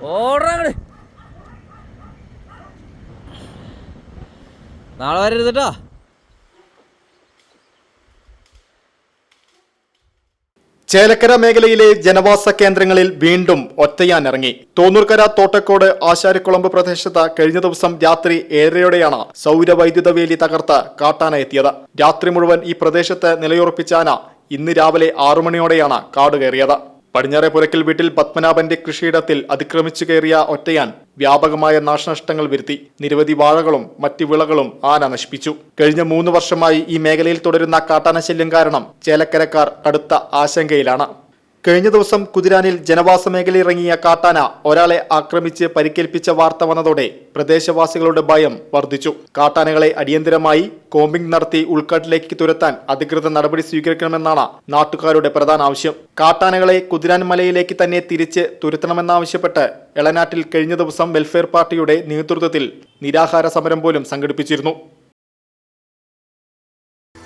ഓടാങ്ങട് നാളെ വരരുത് കേട്ടോ ചേലക്കര മേഖലയിലെ ജനവാസ കേന്ദ്രങ്ങളിൽ വീണ്ടും ഒറ്റയാൻ ഇറങ്ങി തോന്നൂർക്കര തോട്ടക്കോട് ആശാരിക്കുളമ്പ് പ്രദേശത്ത് കഴിഞ്ഞ ദിവസം രാത്രി ഏഴരയോടെയാണ് സൗരവൈദ്യുത വേലി തകർത്ത് കാട്ടാന എത്തിയത് രാത്രി മുഴുവൻ ഈ പ്രദേശത്ത് നിലയുറപ്പിച്ച ആന ഇന്ന് രാവിലെ ആറു മണിയോടെയാണ് കാട് കയറിയത് പടിഞ്ഞാറെ പുരക്കൽ വീട്ടിൽ പത്മനാഭന്റെ കൃഷിയിടത്തിൽ അതിക്രമിച്ചു കയറിയ ഒറ്റയാൻ വ്യാപകമായ നാശനഷ്ടങ്ങൾ വരുത്തി. നിരവധി വാഴകളും മറ്റു വിളകളും ആന നശിപ്പിച്ചു. കഴിഞ്ഞ മൂന്ന് വർഷമായി ഈ മേഖലയിൽ തുടരുന്ന കാട്ടാനശല്യം കാരണം ചേലക്കരക്കാർ കടുത്ത ആശങ്കയിലാണ്. കഴിഞ്ഞ ദിവസം കുതിരാനിൽ ജനവാസ മേഖലയിൽ ഇറങ്ങിയ കാട്ടാന ഒരാളെ ആക്രമിച്ച് പരിക്കേൽപ്പിച്ച വാർത്ത വന്നതോടെ പ്രദേശവാസികളുടെ ഭയം വർദ്ധിച്ചു. കാട്ടാനകളെ അടിയന്തരമായി കോമ്പിംഗ് നടത്തി ഉൾക്കാട്ടിലേക്ക് തുരത്താൻ അധികൃത നടപടി സ്വീകരിക്കണമെന്നാണ് നാട്ടുകാരുടെ പ്രധാന ആവശ്യം. കാട്ടാനകളെ കുതിരാൻ മലയിലേക്ക് തന്നെ തിരിച്ച് തുരത്തണമെന്നാവശ്യപ്പെട്ട് എളനാട്ടിൽ കഴിഞ്ഞ ദിവസം വെൽഫെയർ പാർട്ടിയുടെ നേതൃത്വത്തിൽ നിരാഹാര സമരം പോലും സംഘടിപ്പിച്ചിരുന്നു.